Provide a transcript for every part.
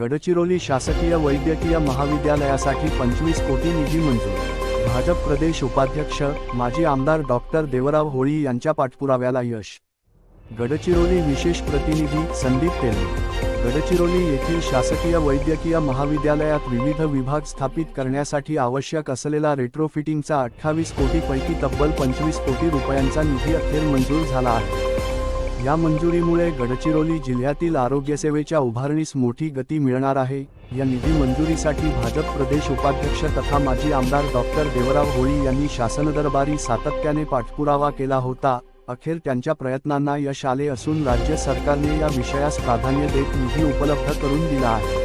गडचिरोली शासकीय वैद्यकीय महाविद्यालयासाठी पंचवीस कोटी निधी मंजूर. भाजप प्रदेश उपाध्यक्ष माजी आमदार डॉक्टर देवराव होळी यांच्या पाठपुराव्याला यश. गडचिरोली विशेष प्रतिनिधी संदीप तेलंग गडचिरोली येथील शासकीय वैद्यकीय महाविद्यालयात विविध विभाग स्थापित करण्यासाठी आवश्यक असलेला रेट्रोफिटिंगचा अठ्ठावीस कोटीपैकी तब्बल पंचवीस कोटी रुपयांचा निधी अखेर मंजूर झाला आहे. या मंजुरीमुळे गडचिरोली जिल्ह्यातील आरोग्यसेवेच्या उभारणीस मोठी गती मिळणार आहे. या निधी मंजुरीसाठी भाजप प्रदेश उपाध्यक्ष तथा माजी आमदार डॉक्टर देवराव होळी यांनी शासनदरबारी सातत्याने पाठपुरावा केला होता. अखेर त्यांच्या प्रयत्नांना यश आले असून राज्य सरकारने या विषयास प्राधान्य देत निधी उपलब्ध करून दिला आहे.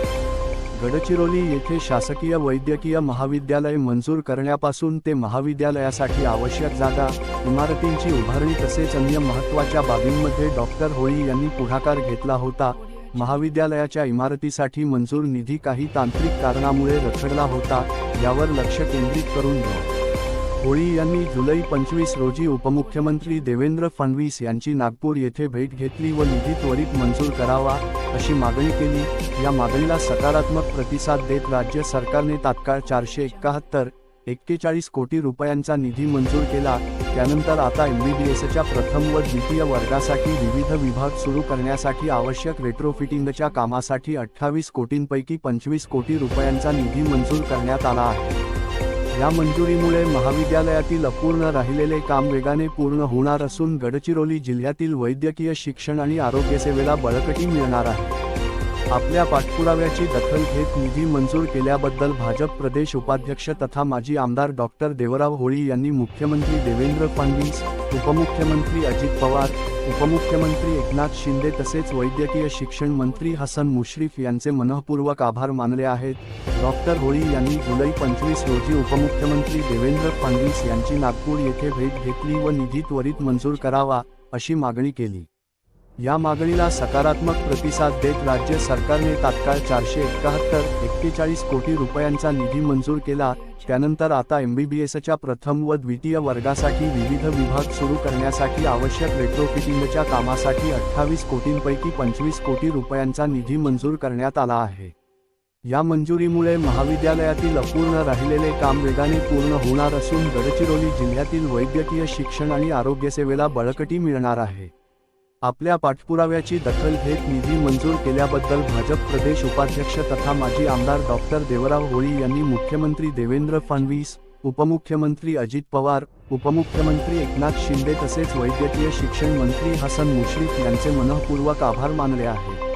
गडचिरोली येथे शासकीय वैद्यकीय महाविद्यालय मंजूर करण्यापासून ते महाविद्यालयासाठी आवश्यक जागा इमारतींची उभारणी तसेच अन्य महत्त्वाच्या बाबींमध्ये डॉक्टर होळी यांनी पुढाकार घेतला होता. महाविद्यालयाच्या इमारतीसाठी मंजूर निधी काही तांत्रिक कारणामुळे रखडला होता यावर लक्ष केंद्रित करून घ्या. होळी यांनी जुलै पंचवीस रोजी उपमुख्यमंत्री देवेंद्र फडणवीस यांची नागपूर येथे भेट घेतली व निधी त्वरित मंजूर करावा अशी मागणी केली. या मागणीला सकारात्मक प्रतिसाद देत राज्य सरकारने तात्काळ चारशे एकाहत्तर एक्केचाळीस कोटी रुपयांचा निधी मंजूर केला. त्यानंतर आता एम बी डी एसच्या प्रथम व द्वितीय वर्गासाठी विविध विभाग सुरू करण्यासाठी आवश्यक रेट्रोफिटिंगच्या कामासाठी अठ्ठावीस कोटींपैकी पंचवीस कोटी रुपयांचा निधी मंजूर करण्यात आला आहे. या मंजुरीमुळे महाविद्यालयातील अपूर्ण राहिलेले काम वेगाने पूर्ण होणार असून गडचिरोली जिल्ह्यातील वैद्यकीय शिक्षण आणि आरोग्यसेवेला बळकटी मिळणार आहे. आपल्या पाठपुराव्याची दखल घेत निधी मंजूर केल्याबद्दल भाजप प्रदेश उपाध्यक्ष तथा माजी आमदार डॉक्टर देवराव होळी यांनी मुख्यमंत्री देवेंद्र फडणवीस उपमुख्यमंत्री अजित पवार उपमुख्यमंत्री एकनाथ शिंदे तसेच वैद्यकीय शिक्षण मंत्री हसन मुश्रीफ यांचे मनःपूर्वक आभार मानले आहेत. डॉक्टर होळी यांनी जुलै पंचवीस रोजी उपमुख्यमंत्री देवेंद्र फडणवीस यांची नागपूर येथे भेट घेतली व निधी त्वरित मंजूर करावा अशी मागणी केली. या मागणीला सकारात्मक प्रतिसाद देत राज्य सरकारने तात्काळ चारशे एकाहत्तर एक्केचाळीस कोटी रुपयांचा निधी मंजूर केला. त्यानंतर आता एमबीबीएसच्या प्रथम व द्वितीय वर्गासाठी विविध विभाग सुरू करण्यासाठी आवश्यक रेट्रोफिटिंगच्या कामासाठी अठ्ठावीस कोटींपैकी पंचवीस कोटी रुपयांचा निधी मंजूर करण्यात आला आहे. या मंजुरीमुळे महाविद्यालयातील अपूर्ण राहिलेले काम वेगाने पूर्ण होणार असून गडचिरोली जिल्ह्यातील वैद्यकीय शिक्षण आणि आरोग्यसेवेला बळकटी मिळणार आहे. आपल्या पाठपुराव्याची दखल घेत निधी मंजूर केल्याबद्दल भाजप प्रदेश उपाध्यक्ष तथा माजी आमदार डॉक्टर देवराव होळी यांनी मुख्यमंत्री देवेंद्र फडणवीस उपमुख्यमंत्री अजित पवार उपमुख्यमंत्री एकनाथ शिंदे तसेच वैद्यकीय शिक्षण मंत्री हसन मुश्रीफ यांचे मनःपूर्वक आभार मानले आहेत.